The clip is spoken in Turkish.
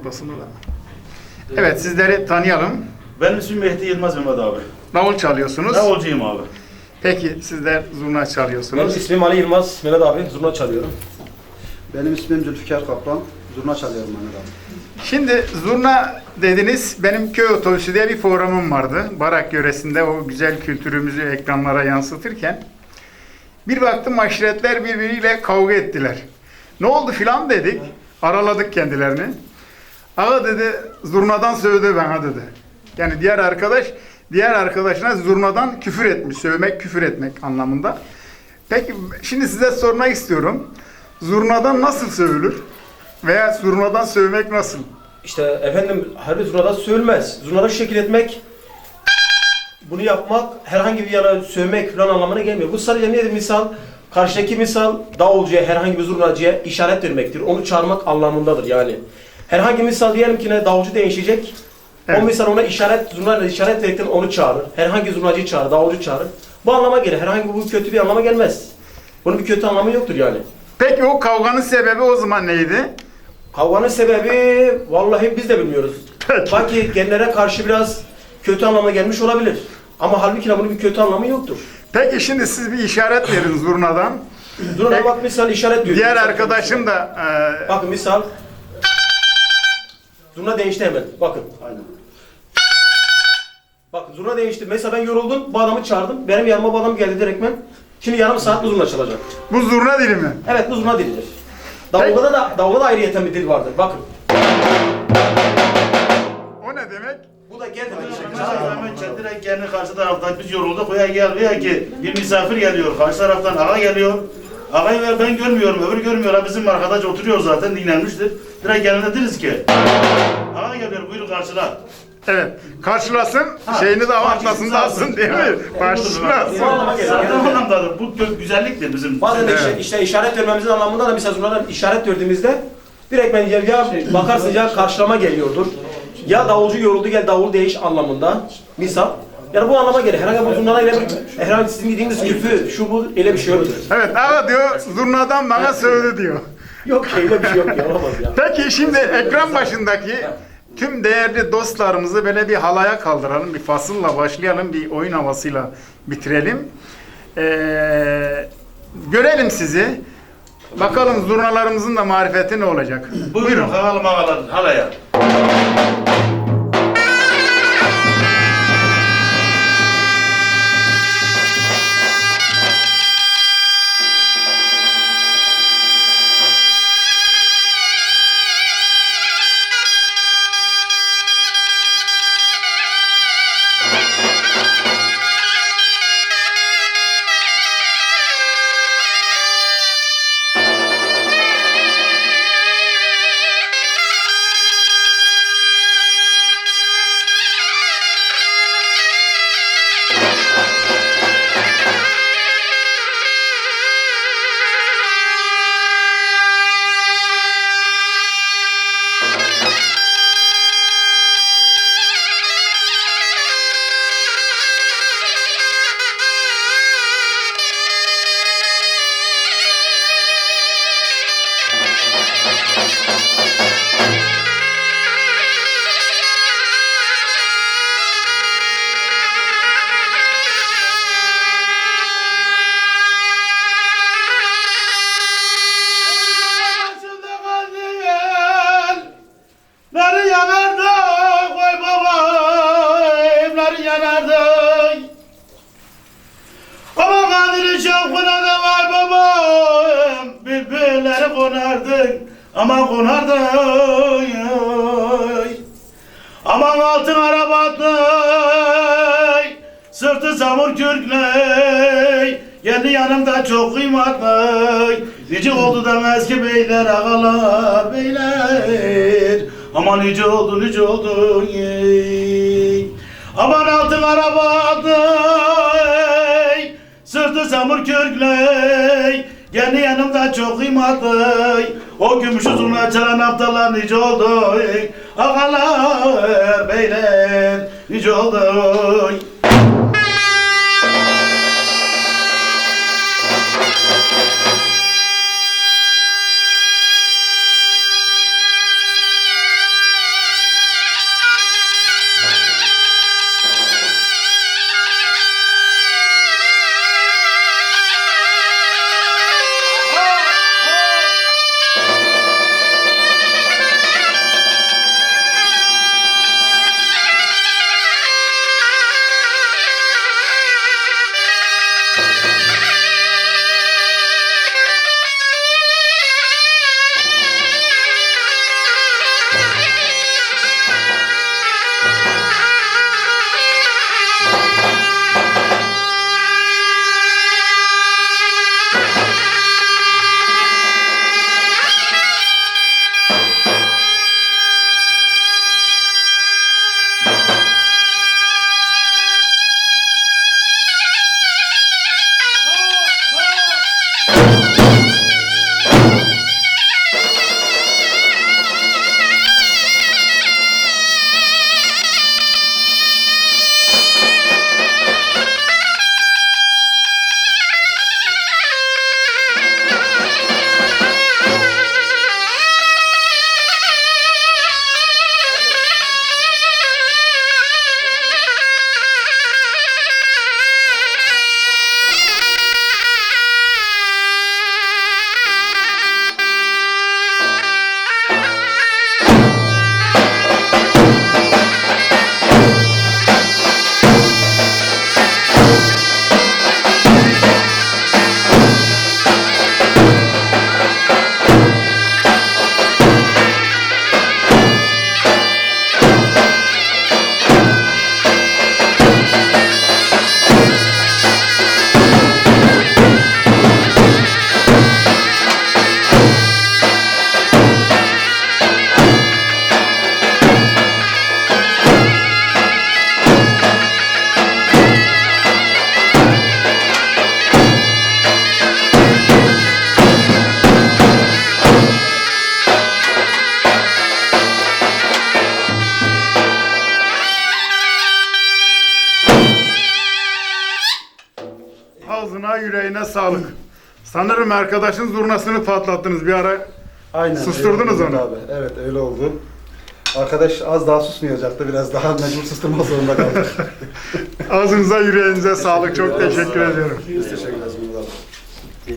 noktasında da. Evet sizleri tanıyalım. Benim ismim Mehdi Yılmaz Mehmet abi. Davul çalıyorsunuz. Davulcuyum abi. Peki sizler zurna Benim çalıyorsunuz. ismim Ali Yılmaz, Mehmet abi. Zurna çalıyorum. Benim ismim Zülfikar Kaplan. Zurna çalıyorum Mehmet abi. Şimdi zurna dediniz. Benim köy otobüsü diye bir programım vardı. Barak yöresinde o güzel kültürümüzü ekranlara yansıtırken bir baktım aşiretler birbiriyle kavga ettiler. Ne oldu filan dedik. Araladık kendilerini. Ağa dedi zurnadan sövdü bana dedi. Yani diğer arkadaş diğer arkadaşına zurnadan küfür etmiş. Sövmek küfür etmek anlamında. Peki şimdi size sormak istiyorum. Zurnadan nasıl sövülür? Veya zurnadan sövmek nasıl? İşte efendim harbi zurnada sövülmez. Zurnada şekil etmek, bunu yapmak herhangi bir yana sövmek falan anlamına gelmiyor. Bu sadece nedir misal? Karşıdaki misal davulcuya, herhangi bir zurnacıya işaret vermektir. Onu çağırmak anlamındadır yani. Herhangi misal diyelim ki ne davulcu değişecek. Evet. O misal ona işaret, zurnayla işaret verirken onu çağırır. Herhangi zurnacıyı çağırır, davulcu çağırır. Bu anlama gelir. Herhangi bu kötü bir anlama gelmez. Bunun bir kötü anlamı yoktur yani. Peki o kavganın sebebi o zaman neydi? Kavganın sebebi vallahi biz de bilmiyoruz. Peki. Belki genlere karşı biraz kötü anlama gelmiş olabilir. Ama halbuki bunun bir kötü anlamı yoktur. Peki şimdi siz bir işaret verin zurnadan. Peki. bak misal işaret diyor. Diğer Misal- arkadaşım da e, Bakın misal. Zurna değişti hemen. Bakın. Aynen. Bakın zurna değişti. Mesela ben yoruldum. Bu adamı çağırdım. Benim yanıma bu adam geldi direktmen. Şimdi yarım saat bu zurna çalacak. bu zurna dili mi? Evet bu zurna dilidir. Davulda da davulda da ayrıyeten bir dil vardır. Bakın. O ne demek? Bu da geldi. Hemen direkt kendi karşı taraftan biz yorulduk veya gel veya ki bir misafir geliyor karşı taraftan ağa geliyor. Ağayı ver ben görmüyorum öbür görmüyor bizim arkadaş oturuyor zaten dinlenmiştir. Direkt yanına deriz ki ağa geliyor buyur karşıla. Evet. Karşılasın, şeyini de avatmasını alsın değil mi? Başlasın. Bu. Zaten o anlamdadır. Bu gö- güzelliktir bizim. Bazen de Evet. işte, işte işaret vermemizin anlamında da mesela zurnadan işaret verdiğimizde direkt ben ya, ya bakarsın ya karşılama geliyordur. Ya davulcu yoruldu gel davul değiş anlamında misal. Yani bu anlama gelir. Herhangi bir zurnada öyle bir, herhangi sizin dediğiniz küfür, şu bu öyle bir şey yoktur. Evet, ama diyor zurnadan bana söyledi diyor. Yok öyle bir şey yok ya olamaz ya. Peki şimdi ekran başındaki tüm değerli dostlarımızı böyle bir halaya kaldıralım. Bir fasılla başlayalım, bir oyun havasıyla bitirelim. Ee, görelim sizi. Bakalım zurnalarımızın da marifeti ne olacak? Buyurun havalı mağalar halaya. Yanardı Ama kadri çok da var babam. Bülbülleri konardı Ama konardı Aman altın arabatlı Sırtı samur kürkley Kendi yanımda çok kıymetli Nice oldu da eski beyler ağalar beyler. Aman nice oldu nice oldu. ey. Ey. Sırtı samur kürkley Kendi yanımda çok kıymetli O gümüş uzun çalan aptallar nice oldu ey. Ağalar beyler nice oldu Yüreğine sağlık. Sanırım arkadaşın zurnasını patlattınız bir ara. Aynen. Susturdunuz öyle oldu onu. Abi. Evet öyle oldu. Arkadaş az daha susmayacaktı. Biraz daha mecbur susturmak zorunda kaldık. Ağzınıza yüreğinize sağlık. Çok teşekkür ediyorum. Biz teşekkür ederiz.